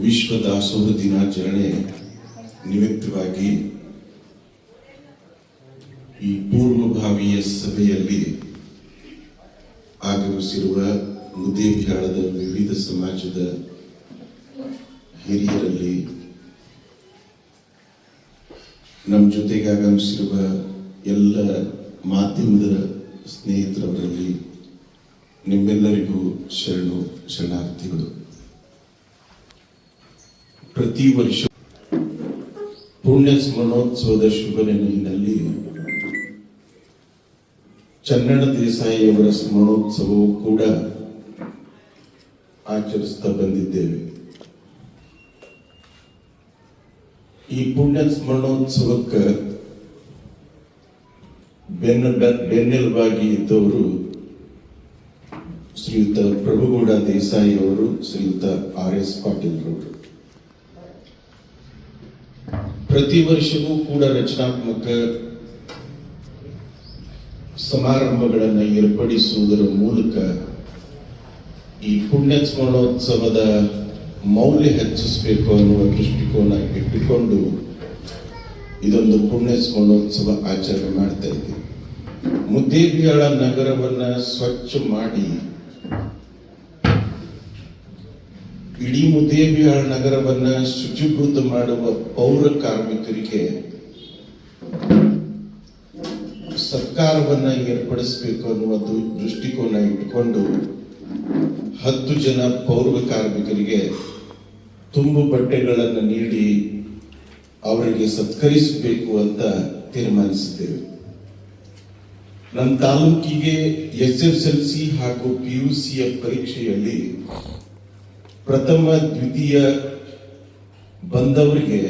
ವಿಶ್ವ ದಾಸೋಹ ದಿನಾಚರಣೆ ನಿಮಿತ್ತವಾಗಿ ಈ ಪೂರ್ವಭಾವಿಯ ಸಭೆಯಲ್ಲಿ ಆಗಮಿಸಿರುವ ಮುದ್ದೇಬಿಹಾಳದ ವಿವಿಧ ಸಮಾಜದ ಹಿರಿಯರಲ್ಲಿ ನಮ್ಮ ಜೊತೆಗೆ ಆಗಮಿಸಿರುವ ಎಲ್ಲ ಮಾಧ್ಯಮದ ಸ್ನೇಹಿತರವರಲ್ಲಿ ನಿಮ್ಮೆಲ್ಲರಿಗೂ ಶರಣು ಶರಣಾರ್ಥಿಗಳು. ಪ್ರತಿ ವರ್ಷ ಪುಣ್ಯ ಸ್ಮರಣೋತ್ಸವದ ಶುಭ ನೆನಪಿನಲ್ಲಿ ಚನ್ನಡ ದೇಸಾಯಿಯವರ ಸ್ಮರಣೋತ್ಸವವು ಕೂಡ ಆಚರಿಸ್ತಾ ಬಂದಿದ್ದೇವೆ. ಈ ಪುಣ್ಯ ಸ್ಮರಣೋತ್ಸವಕ್ಕೆ ಬೆನ್ನ ಬೆನ್ನೆಲುಬಾಗಿ ಇದ್ದವರು ಶ್ರೀಯುತ ಪ್ರಭುಗೌಡ ದೇಸಾಯಿ ಅವರು ಶ್ರೀಯುತ ಆರ್ ಎಸ್ ಪಾಟೀಲ್ ರವರು ಪ್ರತಿ ವರ್ಷವೂ ಕೂಡ ರಚನಾತ್ಮಕ ಸಮಾರಂಭಗಳನ್ನು ಏರ್ಪಡಿಸುವುದರ ಮೂಲಕ ಈ ಪುಣ್ಯ ಸ್ಮರಣೋತ್ಸವದ ಮೌಲ್ಯ ಹೆಚ್ಚಿಸಬೇಕು ಅನ್ನುವ ದೃಷ್ಟಿಕೋನ ಇಟ್ಟುಕೊಂಡು ಇದೊಂದು ಪುಣ್ಯ ಸ್ಮರಣೋತ್ಸವ ಆಚರಣೆ ಮಾಡ್ತಾ ಇದ್ದೀವಿ. ಮುದ್ದೇಬಿಯಾಳ ನಗರವನ್ನು ಸ್ವಚ್ಛ ಮಾಡಿ ಇಡೀ ಮುದ್ದೇಬಿಹಾಳ ನಗರವನ್ನ ಶುಚಿಭೂತ ಮಾಡುವ ಪೌರ ಕಾರ್ಮಿಕರಿಗೆ ಸರ್ಕಾರವನ್ನ ಏರ್ಪಡಿಸಬೇಕು ಅನ್ನುವ ದೃಷ್ಟಿಕೋನ ಇಟ್ಟುಕೊಂಡು ಹತ್ತು ಜನ ಪೌರ ಕಾರ್ಮಿಕರಿಗೆ ತುಂಬು ಬಟ್ಟೆಗಳನ್ನು ನೀಡಿ ಅವರಿಗೆ ಸತ್ಕರಿಸಬೇಕು ಅಂತ ತೀರ್ಮಾನಿಸಿದ್ದೇವೆ. ನಮ್ಮ ತಾಲೂಕಿಗೆ ಎಸ್ ಎಸ್ ಎಲ್ ಸಿ ಹಾಗೂ ಪಿ ಯು ಸಿಯ ಪರೀಕ್ಷೆಯಲ್ಲಿ ಪ್ರಥಮ ದ್ವಿತೀಯ ಬಂದವರಿಗೆ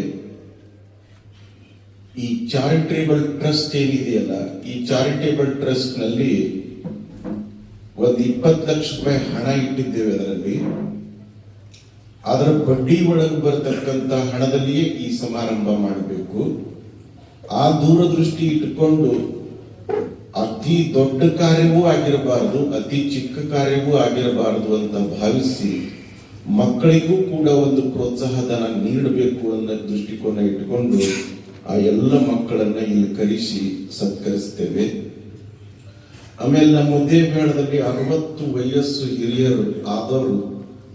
ಈ ಚಾರಿಟೇಬಲ್ ಟ್ರಸ್ಟ್ ಏನಿದೆಯಲ್ಲ, ಈ ಚಾರಿಟೇಬಲ್ ಟ್ರಸ್ಟ್ನಲ್ಲಿ ಒಂದು ಇಪ್ಪತ್ತು ಲಕ್ಷ ರೂಪಾಯಿ ಹಣ ಇಟ್ಟಿದ್ದೇವೆ ಅದರಲ್ಲಿ. ಅದರ ಬಡ್ಡಿ ಒಳಗೆ ಬರತಕ್ಕಂತ ಹಣದಲ್ಲಿಯೇ ಈ ಸಮಾರಂಭ ಮಾಡಬೇಕು. ಆ ದೂರದೃಷ್ಟಿ ಇಟ್ಟುಕೊಂಡು ಅತಿ ದೊಡ್ಡ ಕಾರ್ಯವೂ ಆಗಿರಬಾರದು, ಅತಿ ಚಿಕ್ಕ ಕಾರ್ಯವೂ ಆಗಿರಬಾರದು ಅಂತ ಭಾವಿಸಿ ಮಕ್ಕಳಿಗೂ ಕೂಡ ಒಂದು ಪ್ರೋತ್ಸಾಹಧನ ನೀಡಬೇಕು ಅನ್ನೋ ದೃಷ್ಟಿಕೋನ ಇಟ್ಟುಕೊಂಡು ಆ ಎಲ್ಲ ಮಕ್ಕಳನ್ನ ಇಲ್ಲಿ ಕರೆಸಿ ಸತ್ಕರಿಸ್ತೇವೆ. ಆಮೇಲೆ ನಮ್ಮ ಬೇಡದಲ್ಲಿ ಅರವತ್ತು ವಯಸ್ಸು ಹಿರಿಯರು ಆದವರು,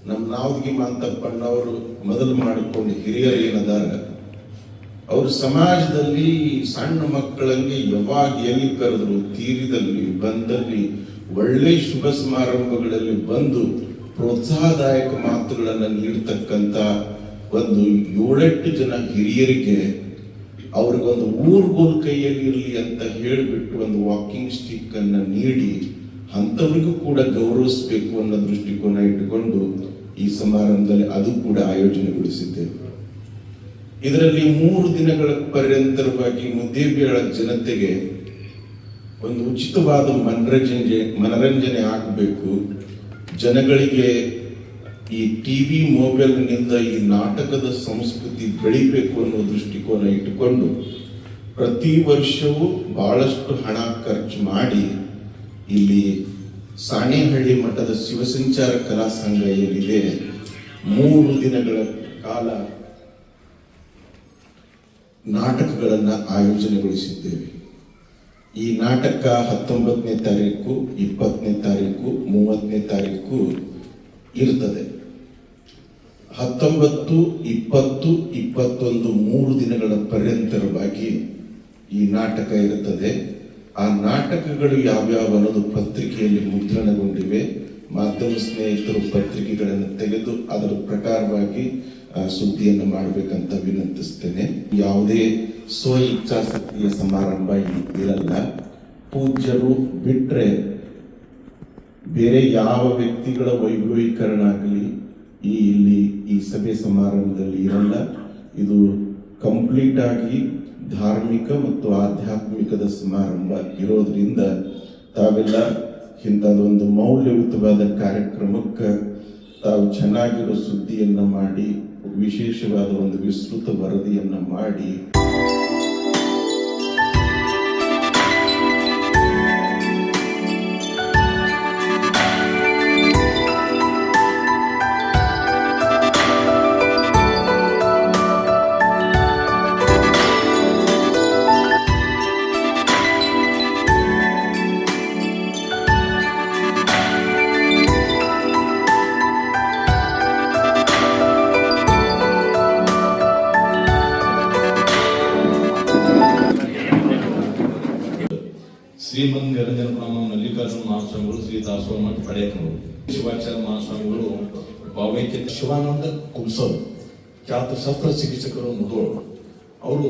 ನಮ್ಮ ನಾವದಿಗೆ ಮಾತಪ್ಪಣ್ಣವರು ಮೊದಲು ಮಾಡಿಕೊಂಡು ಹಿರಿಯರು ಏನದಾರ, ಅವರು ಸಮಾಜದಲ್ಲಿ ಸಣ್ಣ ಮಕ್ಕಳಂಗೆ ಯಾವಾಗ ಎಲ್ಲಿ ಕರೆದ್ರು ತೀರಿದಲ್ಲಿ, ಬಂದಲ್ಲಿ ಒಳ್ಳೆ ಶುಭ ಸಮಾರಂಭಗಳಲ್ಲಿ ಬಂದು ಪ್ರೋತ್ಸಾಹದಾಯಕ ಮಾತುಗಳನ್ನು ನೀಡತಕ್ಕಂತ ಒಂದು ಏಳೆಂಟು ಜನ ಹಿರಿಯರಿಗೆ ಅವ್ರಿಗೊಂದು ಊರ್ಗೊಂದು ಕೈಯಲ್ಲಿ ಇರಲಿ ಅಂತ ಹೇಳಿಬಿಟ್ಟು ಒಂದು ವಾಕಿಂಗ್ ಸ್ಟಿಕ್ ಅನ್ನ ನೀಡಿ ಅಂಥವ್ರಿಗೂ ಕೂಡ ಗೌರವಿಸಬೇಕು ಅನ್ನೋ ದೃಷ್ಟಿಕೋನ ಇಟ್ಟುಕೊಂಡು ಈ ಸಮಾರಂಭದಲ್ಲಿ ಅದು ಕೂಡ ಆಯೋಜನೆಗೊಳಿಸಿದ್ದೇವೆ. ಇದರಲ್ಲಿ ಮೂರು ದಿನಗಳ ಪರ್ಯಂತರವಾಗಿ ಮುದ್ದೇಬಿಯಳ ಜನತೆಗೆ ಒಂದು ಉಚಿತವಾದ ಮನರಂಜನೆ ಮನರಂಜನೆ ಆಗಬೇಕು. ಜನಗಳಿಗೆ ಈ ಟಿವಿ ಮೊಬೈಲ್ನಿಂದ ಈ ನಾಟಕದ ಸಂಸ್ಕೃತಿ ಬೆಳಿಬೇಕು ಅನ್ನೋ ದೃಷ್ಟಿಕೋನ ಇಟ್ಟುಕೊಂಡು ಪ್ರತಿ ವರ್ಷವೂ ಬಹಳಷ್ಟು ಹಣ ಖರ್ಚು ಮಾಡಿ ಇಲ್ಲಿ ಸಾಣೇಹಳ್ಳಿ ಮಠದ ಶಿವಸಂಚಾರ ಕಲಾ ಸಂಘ ಏನಿದೆ, ಮೂರು ದಿನಗಳ ಕಾಲ ನಾಟಕಗಳನ್ನು ಆಯೋಜನೆಗೊಳಿಸಿದ್ದೇವೆ. ಈ ನಾಟಕ ಹತ್ತೊಂಬತ್ತನೇ ತಾರೀಕು, ಇಪ್ಪತ್ತನೇ ತಾರೀಕು, ಮೂವತ್ತನೇ ತಾರೀಕು ಇರ್ತದೆ. ಹತ್ತೊಂಬತ್ತು, ಇಪ್ಪತ್ತು, ಇಪ್ಪತ್ತೊಂದು ಮೂರು ದಿನಗಳ ಪರ್ಯಂತರವಾಗಿ ಈ ನಾಟಕ ಇರುತ್ತದೆ. ಆ ನಾಟಕಗಳು ಯಾವ್ಯಾವ ಅನ್ನೋದು ಪತ್ರಿಕೆಯಲ್ಲಿ ಮುದ್ರಣಗೊಂಡಿವೆ. ಮಾಧ್ಯಮ ಸ್ನೇಹಿತರು ಪತ್ರಿಕೆಗಳನ್ನು ತೆಗೆದು ಅದರ ಪ್ರಕಾರವಾಗಿ ಸುದ್ದಿಯನ್ನು ಮಾಡಬೇಕಂತ ವಿನಂತಿಸ್ತೇನೆ. ಯಾವುದೇ ಸ್ವ ಇಚ್ಛಾಶಕ್ತಿಯ ಸಮಾರಂಭ ಇರಲ್ಲ ಪೂಜ್ಯರು ಬಿಟ್ಟರೆ ಬೇರೆ ಯಾವ ವ್ಯಕ್ತಿಗಳ ವೈಭವೀಕರಣ ಆಗಲಿ ಈ ಇಲ್ಲಿ ಈ ಸಭೆ ಸಮಾರಂಭದಲ್ಲಿ ಇರಲ್ಲ. ಇದು ಕಂಪ್ಲೀಟ್ ಆಗಿ ಧಾರ್ಮಿಕ ಮತ್ತು ಆಧ್ಯಾತ್ಮಿಕದ ಸಮಾರಂಭ ಇರೋದ್ರಿಂದ ತಾವೆಲ್ಲ ಇಂಥದ್ದೊಂದು ಮೌಲ್ಯಯುತವಾದ ಕಾರ್ಯಕ್ರಮಕ್ಕೆ ತಾವು ಚೆನ್ನಾಗಿರೋ ಸುದ್ದಿಯನ್ನು ಮಾಡಿ ವಿಶೇಷವಾದ ಒಂದು ವಿಸ್ತೃತ ವರದಿಯನ್ನು ಮಾಡಿ. ದಾಸೋಹ ಮತ್ತು ಪಡೆಯಕರು ಶಿವಾಚಾರ್ಯ ಮಹಾಸ್ವಾಮಿಗಳು ಭಾವೈಕ್ಯ ಶಿವಾನಂದ ಕುಂಸಲ್ ಖ್ಯಾತ ಶಸ್ತ್ರಚಿಕಿತ್ಸಕರು ಮುದೋಳು ಅವರು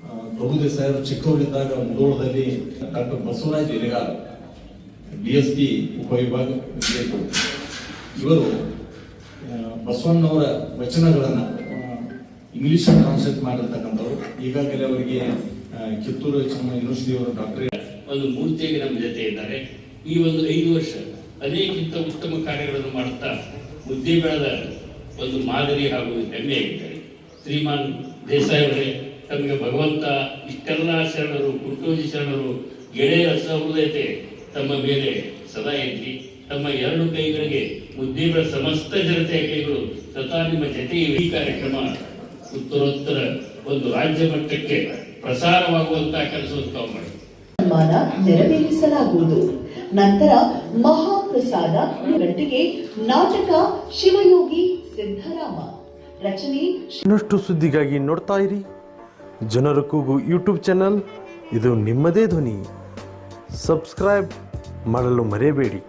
ಆ, ಪ್ರಭು ದೇಸಾಯರು ಚಿಕ್ಕವರಿದ್ದಾಗ ಮುದೋಳದಲ್ಲಿ doctor Basavaraj Elegar B S P ಉಪವಿಭಾಗ ಇವರು ಬಸವಣ್ಣವರ ವಚನಗಳನ್ನು ಇಂಗ್ಲಿಷ್ ಟ್ರಾನ್ಸ್ಲೇಟ್ ಮಾಡಿರ್ತಕ್ಕಂಥವ್ರು. ಈಗಾಗಲೇ ಅವರಿಗೆ ಕಿತ್ತೂರು ಯೂನಿವರ್ಸಿಟಿ ಅವರು ಡಾಕ್ಟರೇಟ್ ಒಂದು ಮೂರ್ತಿಯಾಗಿ ನಮ್ಮ ಜೊತೆ ಇದ್ದಾರೆ. ಈ ಒಂದು ಐದು ವರ್ಷ ಅನೇಕಿಂತ ಉತ್ತಮ ಕಾರ್ಯಗಳನ್ನು ಮಾಡುತ್ತಾ ಬುದ್ಧಿ ಬೆಳೆದ ಒಂದು ಮಾದರಿ ಹಾಗೂ ಹೆಮ್ಮೆಯಾಗಿದ್ದಾರೆ ಶ್ರೀಮಾನ್ ದೇಸಾಯಿ ಅವರೇ, ತಮಗೆ ಭಗವಂತ ಇಷ್ಟೆಲ್ಲ ಶರಣರು, ಕುಟೋಜಿ ಶರಣರು ಗೆಳೆಯರ ಸಹೃದಯತೆ ತಮ್ಮ ಮೇಲೆ ಸದಾ ಇರಲಿ. ತಮ್ಮ ಎರಡು ಕೈಗಳಿಗೆ ಬುದ್ಧಿಗಳ ಸಮಸ್ತ ಜನತೆಯ ಕೈಗಳು ಸದಾ ನಿಮ್ಮ ಜೊತೆ ಈ ಕಾರ್ಯಕ್ರಮ ಉತ್ತರೋತ್ತರ ಒಂದು ರಾಜ್ಯ ಮಟ್ಟಕ್ಕೆ ಪ್ರಸಾರವಾಗುವಂತಹ ಕೆಲಸವನ್ನು ತಾವು ಮಾಡಿ ಸನ್ಮಾನ ನೆರವೇರಿಸಲಾಗುವುದು. ನಂತರ ಮಹಾಪ್ರಸಾದ ಗಂಟೆಗೆ ನಾಟಕ ಶಿವಯೋಗಿ ಸಿದ್ದರಾಮ ರಚನೆ ಇನ್ನಷ್ಟು ಸುದ್ದಿಗಾಗಿ ನೋಡ್ತಾ ಇರಿ. ಜನರ ಕೂಗು ಯೂಟ್ಯೂಬ್ ಚಾನಲ್. ಇದು ನಿಮ್ಮದೇ ಧ್ವನಿ. ಸಬ್ಸ್ಕ್ರೈಬ್ ಮಾಡಲು ಮರೆಯಬೇಡಿ.